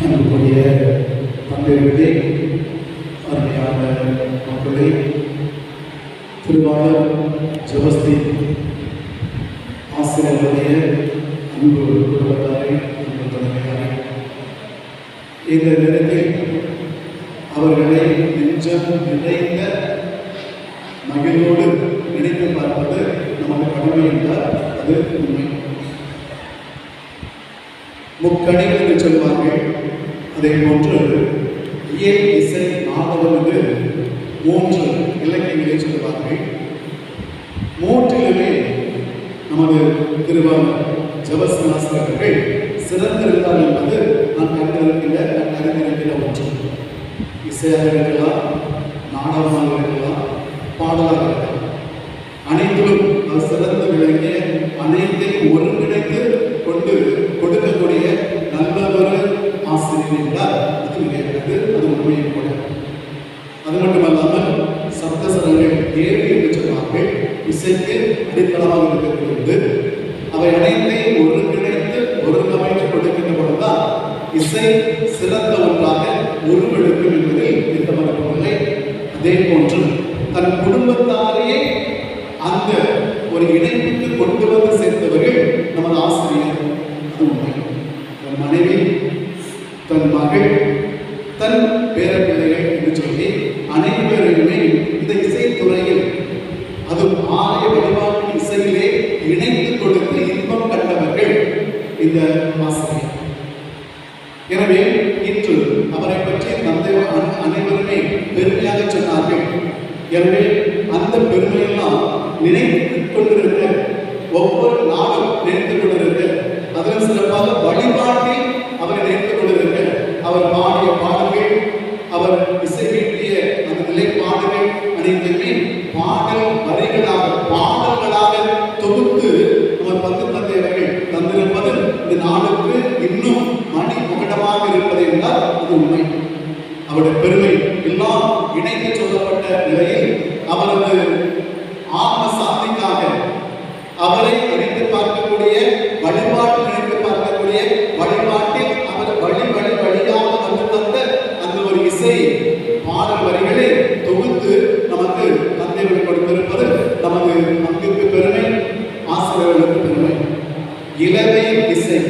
தங்களுடைய தந்தைகளே அருமையான மக்களை திருவாளர் ஜபஸ்தி ஆசிரியர்களுடைய அன்பு குடும்பத்தாரை அன்பு தலைமையாரை இந்த நேரத்தில் அவர்களை நெஞ்சம் நிறைந்த மகிழ்வோடு நினைத்து பார்ப்பது நமது கடமை என்றால் அது உண்மை. முக்கணி என்று சொல்வார்கள். இதை போன்று இயல் இசை நாடகம் என்று மூன்று இலக்கியங்களை சொல்வார்கள் மூன்றிலுமே நமது திருவாளர் ஜபஸ்நாசர் அவர்கள் சிறந்திருந்தார் என்பது நான் கண்டிருக்கின்ற நான் அறிந்திருக்கிற ஒன்று. இசையாக இருக்கலாம் நாடகமாக இருக்கலாம் பாடலாக இருக்கலாம். அனைத்திலும் அவர் சிறந்து ஒரு இணைப்புக்கு கொண்டு வந்து சேர்த்தவர்கள் நமது ஆசிரியர். உண்மை. தன் மனைவி தன் மகள் தன் பேரப்பிள்ளைகள் என்று சொல்லி அனைவரையுமே இந்த இசைத்துறையில் அதுவும் ஆலய வழிபாட்டு இசையிலே இணைத்து கொடுத்து இன்பம் கண்டவர்கள் இந்த ஆசிரியர் எனவே இன்று அவரை பற்றி தந்தை அன- அனைவருமே பெருமையாக சொன்னார்கள் எனவே அந்த பெருமையெல்லாம் நினைத்துக் கொண்டிருக்க ஒவ்வொரு நாளும் நினைத்துக் கொண்டிருக்க அதில் சிறப்பாக வழிபாட்டில் அவரை நினைத்துக் கொண்டிருக்க அவர் பாடிய பாடல்கள் அவர் இசையீட்டிய அந்த நிலைப்பாடுகள் அனைத்துமே பாடல் வரிகளாக பாடல்களாக தொகுத்து அவர் பங்கு தந்தையவர்கள் தந்திருப்பது இந்த நாளுக்கு இன்னும் மணி முகடமாக இருப்பது என்றால் அது உண்மை அவருடைய பெருமை எல்லாம் இணைத்து சொல்லப்பட்ட நிலையில் அவரது ஆத்ம சாந்திக்காக அவரை நினைத்து பார்க்கக்கூடிய வழிபாட்டு நினைத்து பார்க்கக்கூடிய வழிபாட்டில் அவர் வழி வழி வழியாக வந்து தந்த அந்த ஒரு இசை பாடல் வரிகளை தொகுத்து நமக்கு தந்தைகள் கொடுத்திருப்பது நமது பங்கிற்கு பெருமை ஆசிரியர்களுக்கு பெருமை இளவை இசை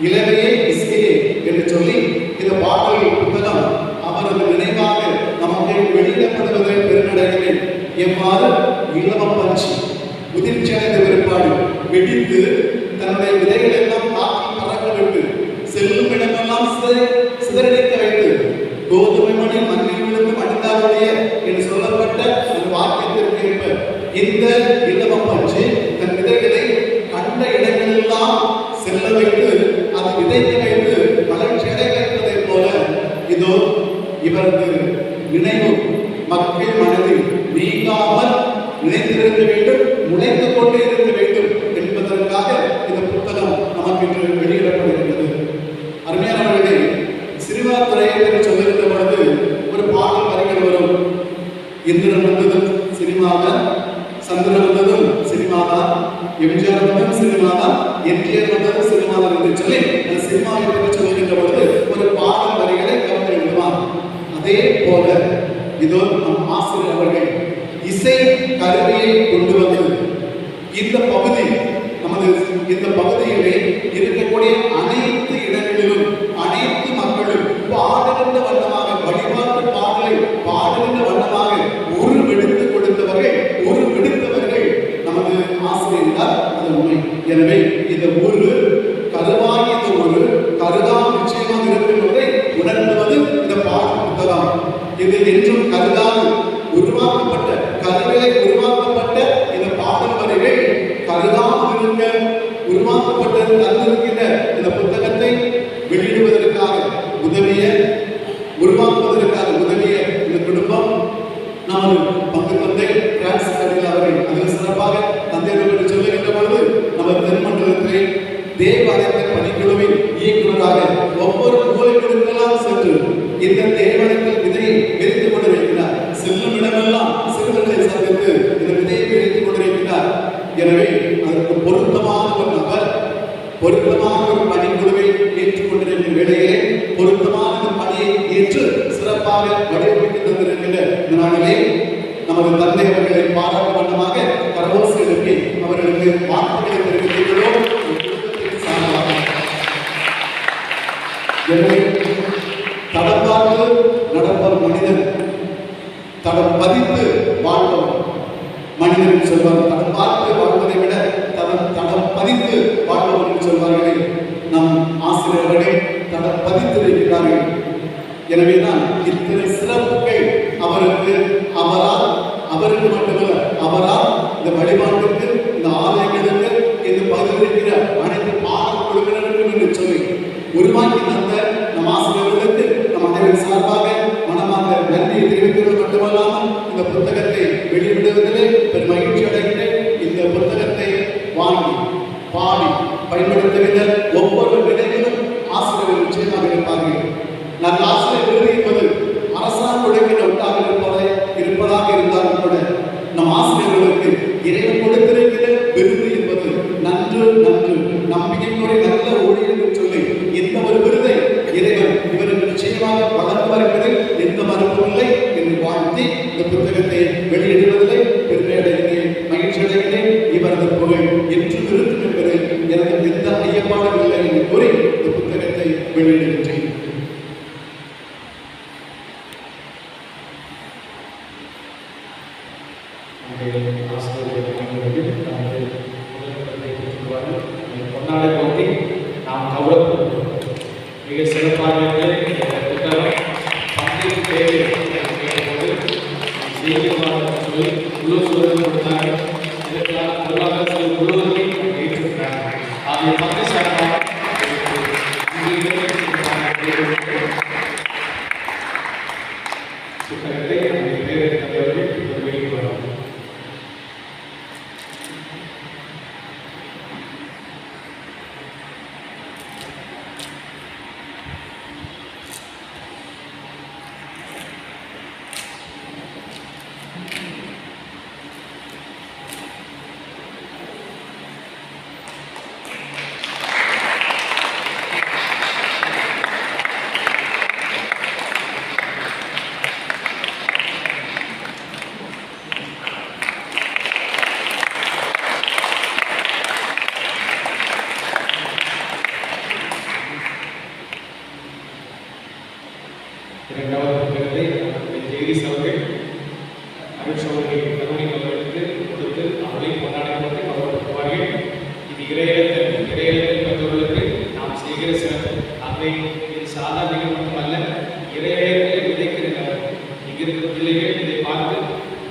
இளவையே இசையே என்று சொல்லி இந்த பாடல் புத்தகம் அவரது நினைவாக நமக்கு வெளியிடப்படுவதை பெருநடைகிறேன் எவ்வாறு இளவம் பஞ்சு முதிர்ச்சி அடைந்த பிற்பாடு வெடித்து தன்னுடைய விதைகள் எல்லாம் காற்றில் பறக்க விட்டு செல்லும் இடமெல்லாம் சிதறி சிதறடிக்க வைத்து கோதுமை மணி மண்ணில் விழுந்து மடிந்தாலுடைய என்று சொல்லப்பட்ட ஒரு வாக்கியத்திற்கு ஏற்ப இந்த இளவம் பஞ்சு தன் விதைகளை கண்ட இடங்களெல்லாம் செல்ல வைத்து அது விதைக்க வைத்து வளர்ச்சி அடைய வைப்பதைப் போல இதோ இவரது நினைவு மக்கள் மனதில் நீங்காமல் நினைத்திருக்க வேண்டும் முளைத்து கொண்டே இருக்க வேண்டும். இசை கருவியை கொண்டு வந்து இந்த பகுதி நமது இந்த பகுதியிலே இருக்கக்கூடிய அனைத்து இடங்களிலும் அனைத்து மக்களும் பாடுகின்ற வண்ணமாக வழிபாட்டு பாடலை பாடுகின்ற வண்ணமாக ஒரு விடுத்து கொடுத்தவர்கள் ஒரு விடுத்தவர்கள் நமது ஆசிரியர் தான் அது உண்மை. எனவே இந்த ஒரு கருவாகி இந்த ஒரு கருதாம் நிச்சயமாக இருக்கும் என்பதை இந்த பாடல் புத்தகம். இது என்றும் கருதாமல் உருவாக்கப்பட்ட பொருத்தமான ஒரு நபர் பொருத்தமான ஒரு பணிக்குழுவை ஏற்றுக்கொண்டிருக்கும் வேளையிலே ஏற்று சிறப்பாக வடிவமைத்து தந்திருக்கின்ற இந்த நாளிலே நமது தந்தை அவர்களை பாராட்டு வண்ணமாக கரவோசு எழுப்பி அவர்களுக்கு வார்த்தைகளை தெரிவித்துள்ளோம் ஒரு எனவே தடம் பார்த்து நடப்பவர் மனிதன் தடம் பதித்து வாழ்பவர் மனிதன் சொல்வார். தடம் பார்த்து வாழ்வதை விட தடம் தடம் பதித்து வாழ்பவர் என்று சொல்வார்களே. நம் ஆசிரியர்களே தடம் பதித்திருக்கிறார்கள். எனவேதான் இத்தனை சிறப்புகள் அவருக்கு அவரால் அவருக்கு மட்டுமல்ல அவரால் இந்த வழிபாட்டுக்கு இந்த ஆலயங்களுக்கு இந்த பகுதியில் இருக்கிற அனைத்து பாட குழுவினருக்கும் என்று சொல்லி உருவாக்கி தந்த நம் ஆசிரியர்களுக்கு நம் அனைவரின் சார்பாக மனமாக நன்றியை தெரிவிக்கிறது மட்டுமல்லாமல் இந்த புத்தகத்தை வெளியிடுவதிலே பயன்படுத்துகிற ஒவ்வொரு நிலையிலும் ஆசிரியர்கள் நிச்சயமாக இருப்பார்கள். நல்ல ஆசிரியர் நிர்ணயிப்பது அரசாங்க உழைப்பில் ஒன்றாக இருப்பதை இருப்பதாக இருந்தாலும் கூட நம் ஆசிரியர்களுக்கு இறைவன் கொடுத்திருக்கிற விருது என்பது நன்று நன்று நம்பிக்கைக்குரிய நல்ல ஊழியர் என்று சொல்லி எந்த ஒரு விருதை இறைவன் இவருக்கு நிச்சயமாக வளர்ந்து வருவதில் எந்த மறுப்பும் இல்லை என்று வாழ்த்தி இந்த புத்தகத்தை வெளியிடுவது பெருமை அடைகிறேன் மகிழ்ச்சி அடைகிறேன் இவரது புகழ் என்றும் இருக்கும் என்பதில் எனக்கு எந்த ஐயப்பாடும் இல்லை என்று கூறி இந்த புத்தகத்தை வெளியிடுகின்றேன் நம்முடைய ஆசிரியர்கள் வழங்குவதில் நமது முதல்வர்களை பெற்றுள்ளார்கள் இந்த பொன்னாடை போட்டி நாம் கௌரவப்படுத்துகிறோம் மிக சிறப்பாக புத்தகம் உள்ளூர் இரண்டாவது புத்தகத்தை நம்முடைய ஜெகதீஷ் அவர்கள் அருட்ஸ் அவர்கள் கருணை அவர்களுக்கு கொடுத்து அவர்களை கொண்டாடப்பட்டு கொண்டு கௌரவப்படுத்துவார்கள் இது இறையிலத்தல் இறையிலத்தல் பெற்றவர்களுக்கு நாம் செய்கிற சிறப்பு. அவை இது சாதாரண மட்டுமல்ல இறையிலத்தை விதைக்கிறார்கள் இங்கிருக்கும் பிள்ளைகள் இதை பார்த்து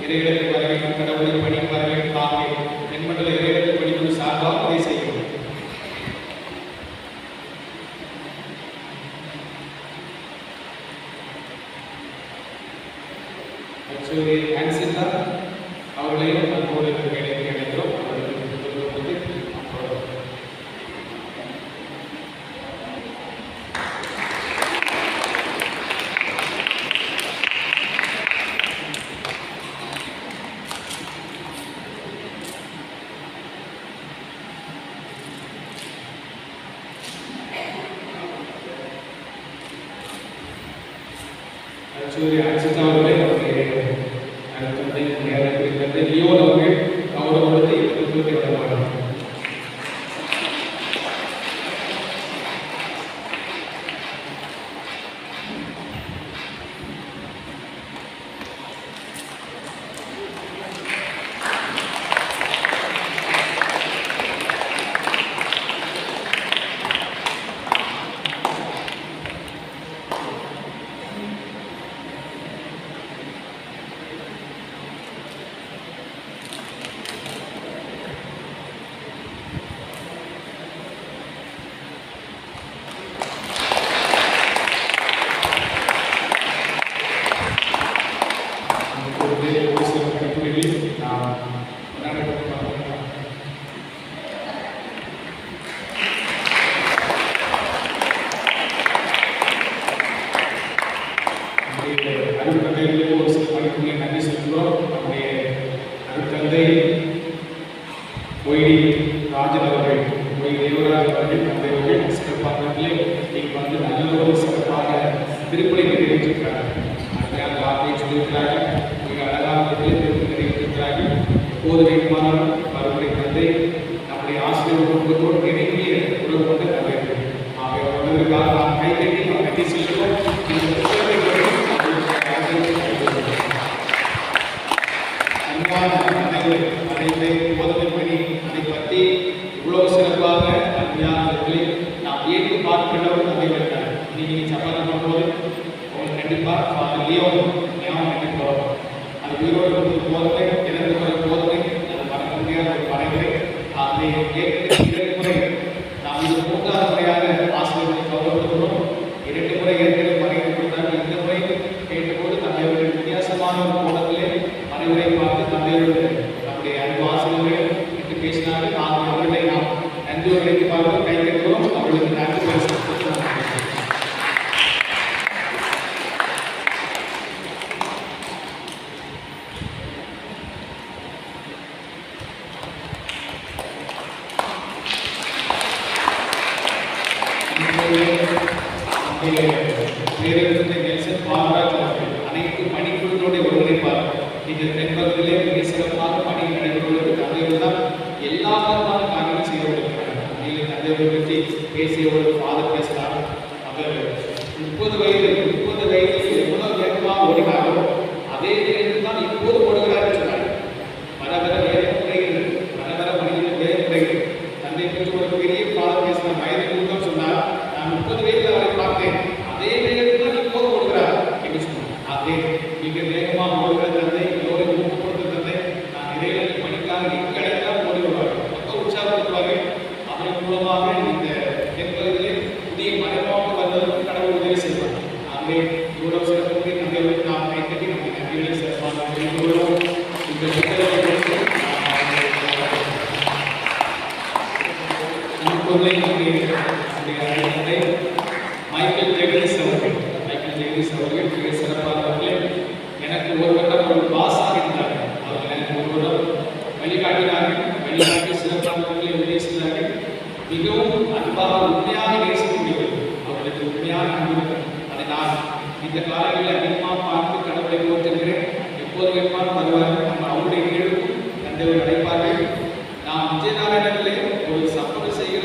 இறையிலத்தை வரவேற்கும் கடவுளை படிப்பார்கள் தாங்கள் தென்மண்டல இறையிலத்தை படிப்பது சார்பாக இதை செய்யும் ಶ್ರೀ ಹ್ಯಾನ್ಸಿಲ್ಲರ್ ಅವರಿಗೆ ಅನುಭವ ಹೇಳಿದ್ರು நேரத்தில் தந்தை லியோன் அவர்கள் கௌரவப்படுத்தி இந்த புத்தகத்தை வழங்குவார்கள் இப்பொழுது ஒரு சில படிப்புகளில் நாம் கொண்டாடப்பட்டு நம்முடைய அருட்தந்தைகளுக்கு ஒரு சில படிப்புகளை நன்றி செலுத்துகிறோம் நம்முடைய அருட்தந்தை ஒய்டி ராஜன் அவர்கள் ஒய் தேவராஜ் அவர்கள் தந்தை அவர்கள் சிறப்பாக நீங்கள் வந்து நல்ல ஒரு சிறப்பாக திருப்பணி நிறைவேற்றிருக்கிறார்கள் அருமையான வார்த்தையை சொல்லியிருக்கிறார்கள் மிக அழகான முறையில் திருப்பணி நிறைவேற்றிருக்கிறார்கள் எப்போது வேண்டுமானாலும் மறுபடி தந்தை நம்முடைய ஆசிரியர் குடும்பத்தோடு நெருங்கிய உறவு கொண்டு தந்தை ஆகிய வந்ததற்காக நாம் கை கட்டி நாம் கட்டி செல்கிறோம் இந்த புத்தகத்தை பற்றி அவர்களுக்கு அன்பான அனைவரும் அனைவரை போதனை பண்ணி அதை பற்றி இவ்வளவு சிறப்பாக அன்பியானவர்களை நாம் ஏற்று பார்க்கிறவர் தந்தை இருக்கார் இன்னைக்கு நீங்க சப்பாத்தி பண்ணும்போது உங்களுக்கு கண்டிப்பாக ஃபாதர் லியோ ஞாபகம் கட்டி போகிறோம் அது உயிரோடு இருந்தது போதனை இறந்து போதனை அது மறக்க முடியாத ஒரு படைமுறை அதை ஏற்று அனைத்து பணிக்குழுக்களோட ஒருங்கிணைப்பார் நீங்கள் தென்பகுதியிலே மிக சிறப்பாக பணி நடைபெறுவதற்கு தந்தைகள் தான் எல்லா விதமான காரியங்களும் செய்து கொண்டிருக்கிறார் நீங்கள் தந்தையை பற்றி பேசிய ஒரு ஃபாதர் பேசினார் அவர் முப்பது வயது முப்பது வயதில் எவ்வளவு வேகமாக ஓடினாரோ அதே நேரத்தில் தான் இப்போது ஓடுகிறார் என்று சொன்னார் வர வர வேகம் குறைகிறது வர வர மனிதன் வேகம் குறைகிறது தந்தை பற்றி ஒரு பெரிய பாடம் பேசின வயது கூட்டம் சொன்னார் நான் முப்பது வயதில் அவரை பார்த்தேன் அதே வேகத்தில் தான் இப்போது ஓடுகிறார் என்று சொன்னார் அதே மிக வேகமாக ஓடுகிற தந்தை எல்லோரும் ஊக்கப்படுத்த தந்தை நான் இறைவனை பணிக்காக எங்கு அழைத்தால் ஓடி வருவார்கள் ரொம்ப உற்சாகப்படுத்துவார்கள் அவரின் மூலமாக இந்த தென்பகுதியிலே புதிய மரமாக வந்ததற்கு கடவுள் உதவி செய்வார் ஆகவே இவ்வளவு சிறப்பு தந்தைகளுக்கு நாம் கைத்தட்டி நம்முடைய நன்றிகளை சிறப்பாக தெரிந்து கொள்வோம் இந்த புத்தகத்தை குறித்து நமக்குள்ளே நம்முடைய நம்முடைய தந்தை மைக்கேல் ஜெகதீஷ் அவர்கள் மைக்கேல் ஜெகதீஷ் அவர்கள் மிக சிறப்பானவர்களே எனக்கு ஒரு வருடம் ஒரு பாஸாக இருந்தார்கள். அவர்கள் எனக்கு ஒரு வருடம் வழிகாட்டினார்கள். வழிகாட்டி சிறப்பானவர்களை மிகவும் அன்பாக உண்மையாக அவர்களுக்கு உண்மையான அன்பு அதை நான் இந்த காலங்களில் அதிகமாக பார்த்து கடவுளை போற்றுகிறேன். எப்போது வேணுமானும் வருவார்கள் நம்ம அவருடைய நிகழ்வுக்கும் தந்தையோடு அழைப்பார்கள். நாம் விஜயநாராயணத்திலே ஒரு சப்போர்ட் செய்கிற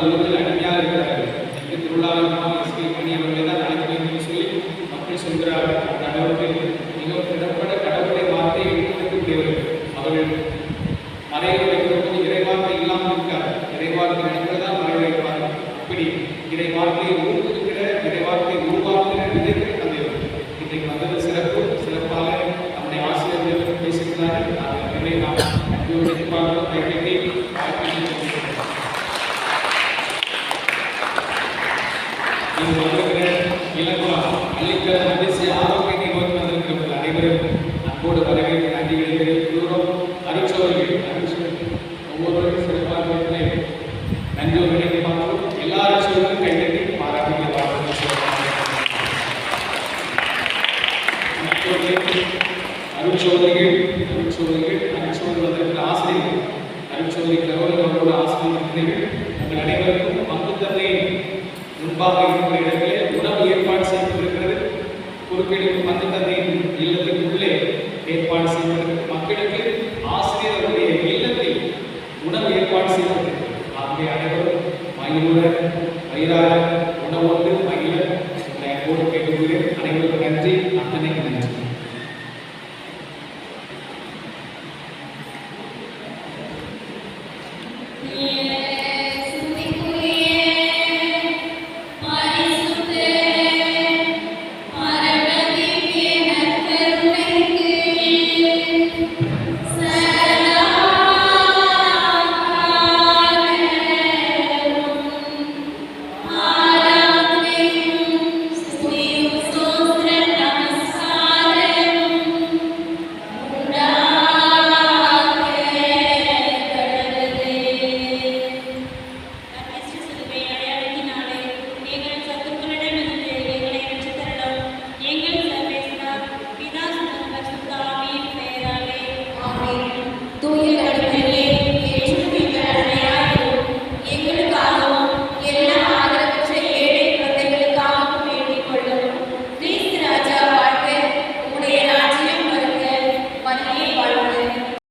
பல அடிமையாக இருக்கிறார்கள். இந்த திருவிழாவிற்காக எஸ்கே பண்ணி அவர்களை தான் அழைக்க வேண்டும் சொல்லி மக்கள் சொல்கிறார்கள். அந்த அளவுக்கு மிகவும் திறப்பட கடவுளுடைய வார்த்தையை எடுத்துக்கூடியவர்கள் அவர்கள் மறைவு நீங்கள் வந்திருக்கிற இலக்கம் அளிக்கிற அதிசய ஆரோக்கியத்தை நோக்கி வந்திருக்கிறவர்கள் அனைவரும் அன்போடு வரவேற்று நன்றிகளை தெரிவிக்கிறோம் அருட்சோர்கள் அருட்சோர்கள் ஒவ்வொருவரும் சிறப்பாக இருக்கிறே நன்றியோடு நினைத்து எல்லா அருட்சோர்களும் கைதட்டி பாராட்டுகளை வாழ்த்து அருட்சோதரிகள் அருட்சோதரிகள் ஆசிரியர்கள் அருட்சோதரி கரோலின் அவர்களோட ஆசிரியர்கள் உங்கள் அனைவருக்கும் பங்கு தந்தையின் முன்பாக இருக்கிற இடத்திலே உணவு ஏற்பாடு செய்யப்பட்டிருக்கிறது குறுக்கீடு மந்த தந்தையின் இல்லத்திற்குள்ளே ஏற்பாடு செய்யப்பட்டிருக்கிறது மக்களுக்கு ஆசிரியர் இல்லத்தில் உணவு ஏற்பாடு செய்யப்பட்டிருக்கிறது ஆகவே அனைவரும் மயிலுட வயிறார உணவோடு மகிழ. கோடு கேட்டுக்கொள்கிறேன். அனைவருக்கும் நன்றி. அத்தனைக்கு நன்றி.